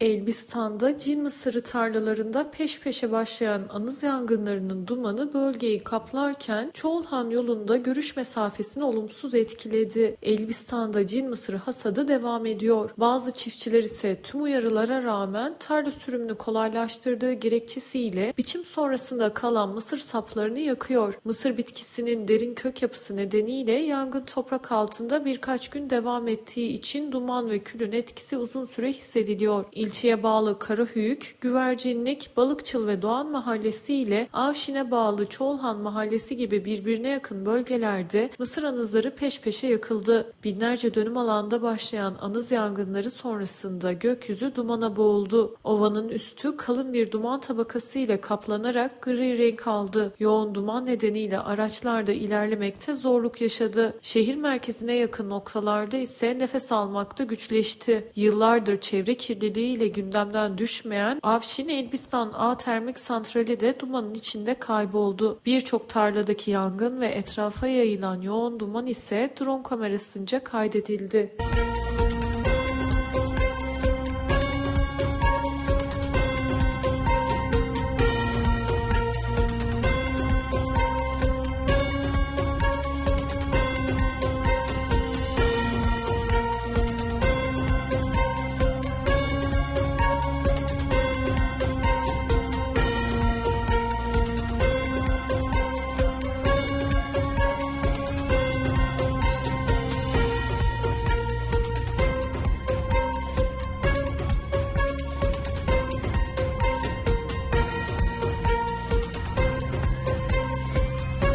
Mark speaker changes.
Speaker 1: Elbistan'da cin mısırı tarlalarında peş peşe başlayan anız yangınlarının dumanı bölgeyi kaplarken Çoğulhan yolunda görüş mesafesini olumsuz etkiledi. Elbistan'da cin mısırı hasadı devam ediyor. Bazı çiftçiler ise tüm uyarılara rağmen tarla sürümünü kolaylaştırdığı gerekçesiyle biçim sonrasında kalan mısır saplarını yakıyor. Mısır bitkisinin derin kök yapısı nedeniyle yangın toprak altında birkaç gün devam ettiği için duman ve külün etkisi uzun süre hissediliyor. İlçeye bağlı Karahüyük, Güvercinlik, Balıkçıl ve Doğan Mahallesi ile Avşin'e bağlı Çoğulhan Mahallesi gibi birbirine yakın bölgelerde mısır anızları peş peşe yakıldı. Binlerce dönüm alanda başlayan anız yangınları sonrasında gökyüzü dumana boğuldu. Ovanın üstü kalın bir duman tabakası ile kaplanarak gri renk aldı. Yoğun duman nedeniyle araçlar da ilerlemekte zorluk yaşadı. Şehir merkezine yakın noktalarda ise nefes almakta güçleşti. Yıllardır çevre kirliliği ile gündemden düşmeyen Avşin Elbistan A Termik Santrali de dumanın içinde kayboldu. Birçok tarladaki yangın ve etrafa yayılan yoğun duman ise drone kamerasınca kaydedildi.